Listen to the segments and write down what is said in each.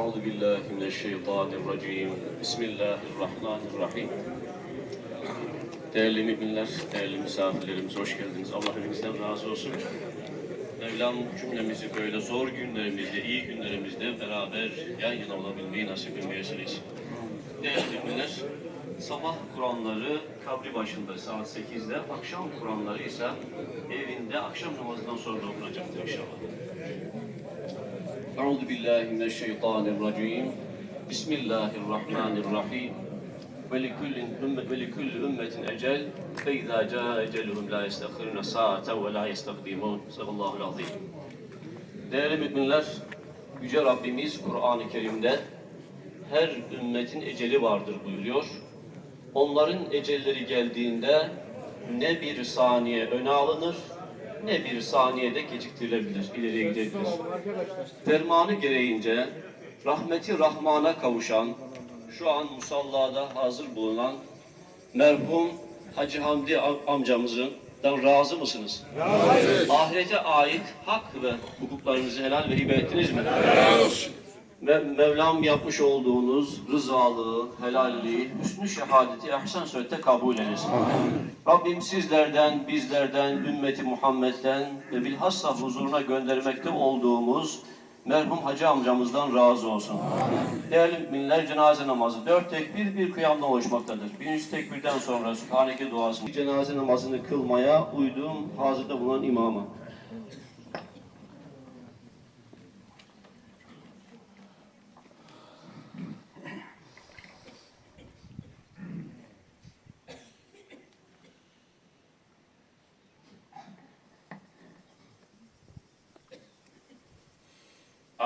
أعوذ بالله من الشيطان الرجيم بسم الله الرحمن الرحيم Değerli müminler, değerli misafirlerimiz hoş geldiniz. Allah hepinizden razı olsun. Mevlam cümlemizi böyle zor günlerimizde, iyi günlerimizde beraber yan yana olabilmeyi nasip etmeyesin. Değerli müminler, sabah Kur'anları kabri başında saat 8'de, akşam Kur'anları ise evinde akşam namazından sonra okunacaktır inşallah. Euzu billahi mineşşeytanirracim. Bismillahirrahmanirrahim. Ve likullin ümmet ve likulli ümmetin ecel. Fe izâ câ eceluhum la yestahirune sa'aten ve la yestakdimun. Sadallahul azim. Değerli müminler, Yüce Rabbimiz Kur'an-ı Kerim'de her ümmetin eceli vardır buyuruyor. Onların ecelleri geldiğinde ne bir saniye öne alınır ne bir saniyede geciktirilebilir, ileriye gidebilir. Fermanı gereğince rahmeti Rahman'a kavuşan, şu an musallada hazır bulunan merhum Hacı Hamdi am- amcamızdan razı mısınız? Razıyız. Ahirete ait hak ve hukuklarınızı helal ve hibe ettiniz mi? Ve Mevlam yapmış olduğunuz rızalığı, helalliği, hüsnü şehadeti ahsen surette kabul eylesin. Rabbim sizlerden, bizlerden, ümmeti Muhammed'den ve bilhassa huzuruna göndermekte olduğumuz merhum hacı amcamızdan razı olsun. Değerli müminler cenaze namazı dört tekbir bir kıyamla oluşmaktadır. Birinci tekbirden sonra Sübhaneke duasını cenaze namazını kılmaya uydum hazırda bulunan imama.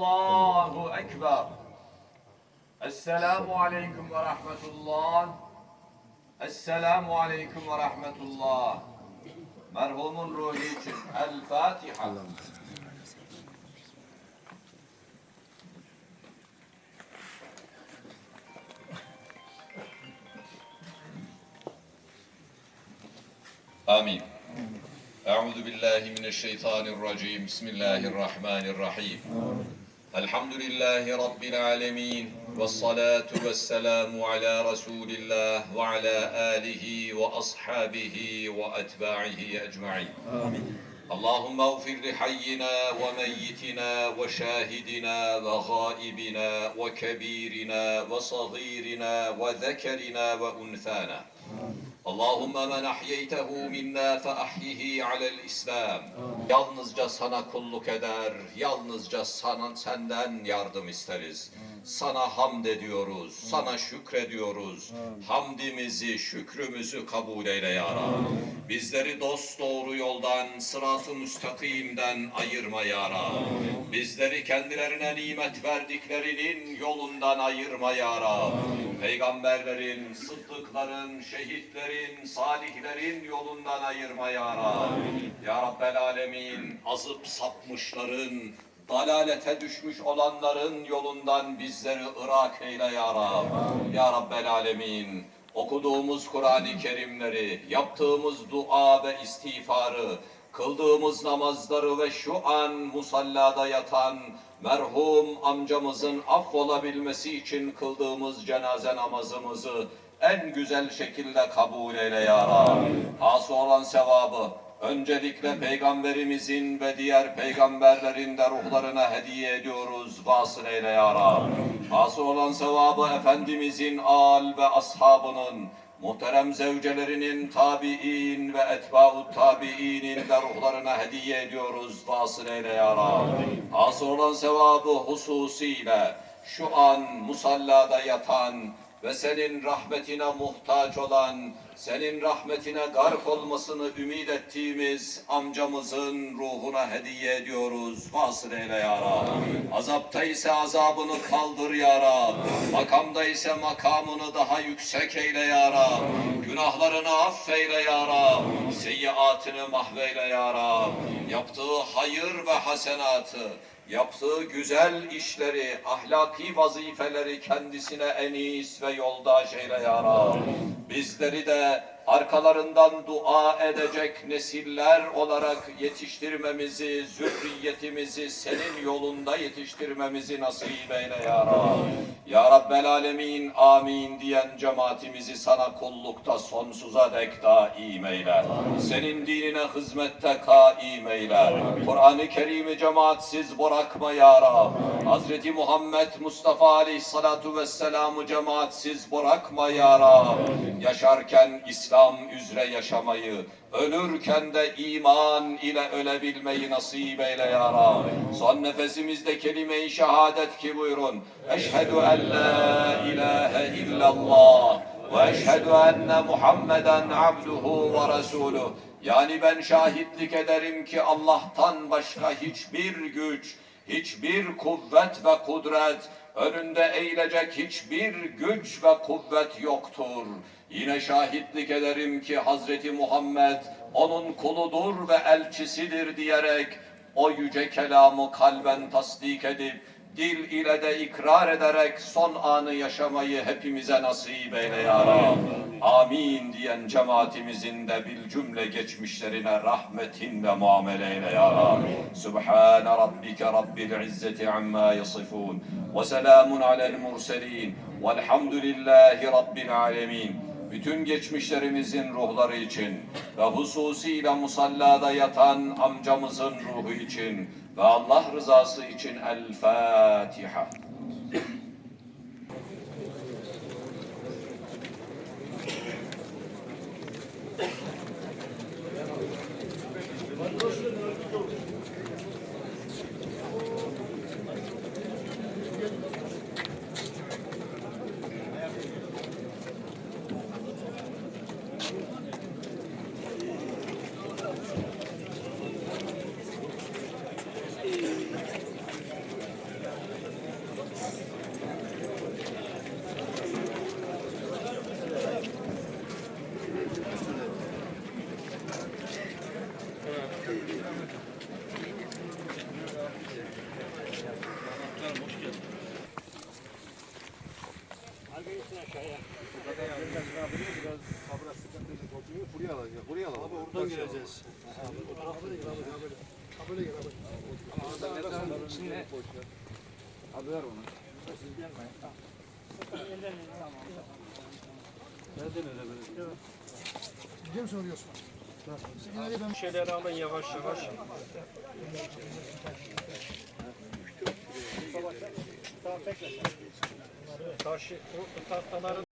Allahu Ekber. Esselamu Aleyküm ve Rahmetullah. Esselamu Aleyküm ve Rahmetullah. Merhumun ruhu için El Fatiha. Amin. Euzu billahi mineşşeytanirracim. Bismillahirrahmanirrahim. الحمد لله رب العالمين والصلاة والسلام على رسول الله وعلى آله وأصحابه وأتباعه أجمعين. اللهم اغفر لحينا وميتنا وشاهدنا وغائبنا وكبيرنا وصغيرنا وذكرنا وأنثانا. اللهم من أحييته منا فأحيه على الإسلام. Yalnızca sana kulluk eder, yalnızca sana, senden yardım isteriz. Sana hamd ediyoruz, sana şükrediyoruz. Hamdimizi, şükrümüzü kabul eyle ya Rab. Bizleri dost doğru yoldan, sırat-ı müstakimden ayırma ya Rab. Bizleri kendilerine nimet verdiklerinin yolundan ayırma ya Rab. Peygamberlerin, sıddıkların, şehitlerin, salihlerin yolundan ayırma ya Rab. Ya Rabbel Alemin, azıp sapmışların, dalalete düşmüş olanların yolundan bizleri ırak eyle ya Rab. Ya Rabbel Alemin, okuduğumuz Kur'an-ı Kerimleri, yaptığımız dua ve istiğfarı, kıldığımız namazları ve şu an musallada yatan merhum amcamızın affolabilmesi için kıldığımız cenaze namazımızı en güzel şekilde kabul eyle ya Rab. Hası olan sevabı öncelikle peygamberimizin ve diğer peygamberlerin de ruhlarına hediye ediyoruz. Vasıl eyle ya Rab. Hası olan sevabı Efendimizin al ve ashabının muhterem zevcelerinin tabi'in ve etba'u tabi'inin de ruhlarına hediye ediyoruz. Vasıl eyle ya Rabbi. Hasıl olan sevabı hususiyle şu an musallada yatan ve senin rahmetine muhtaç olan, senin rahmetine gark olmasını ümit ettiğimiz amcamızın ruhuna hediye ediyoruz. Vasıl eyle ya Rabbi. Azapta ise azabını kaldır ya Rabbi. Makamda ise makamını daha yüksek eyle ya Rabbi. Günahlarını affeyle ya Rabbi. Seyyiatını mahveyle ya Rabbi. Yaptığı hayır ve hasenatı, yaptığı güzel işleri, ahlaki vazifeleri kendisine enis ve yoldaş eyle ya. Bizleri de arkalarından dua edecek nesiller olarak yetiştirmemizi, zürriyetimizi senin yolunda yetiştirmemizi nasip eyle ya Rabbi. Rabbel Alemin amin diyen cemaatimizi sana kullukta sonsuza dek daim eyle. Senin dinine hizmette kaim eyle. Kur'an-ı Kerim'i cemaatsiz bırakma ya Rabbi. Hazreti Muhammed Mustafa Aleyhissalatu Vesselam'ı cemaatsiz bırakma ya Rabbi. Yaşarken İslam üzere yaşamayı, ölürken de iman ile ölebilmeyi nasip eyle ya Rabbi. Son nefesimizde kelime-i şehadet ki buyurun. Eşhedü en la ilahe illallah ve eşhedü enne Muhammeden abduhu ve resuluh. Yani ben şahitlik ederim ki Allah'tan başka hiçbir güç, hiçbir kuvvet ve kudret, önünde eğilecek hiçbir güç ve kuvvet yoktur. Yine şahitlik ederim ki Hazreti Muhammed onun kuludur ve elçisidir diyerek o yüce kelamı kalben tasdik edip dil ile de ikrar ederek son anı yaşamayı hepimize nasip eyle ya Rabbi. Amin diyen cemaatimizin de bil cümle geçmişlerine rahmetin ve muamele eyle ya Rabbi. Subhane rabbike rabbil izzeti amma yasifun. Ve selamun alel murselin. Velhamdülillahi rabbil alemin bütün geçmişlerimizin ruhları için ve hususiyle musallada yatan amcamızın ruhu için ve Allah rızası için El Fatiha. Buraya alacak, buraya alalım. Abi oradan geleceğiz. Abi ver onu. Nereden öyle böyle? Biliyor musun oraya Osman? Şeyleri alın yavaş yavaş. Taşı, o tahtaları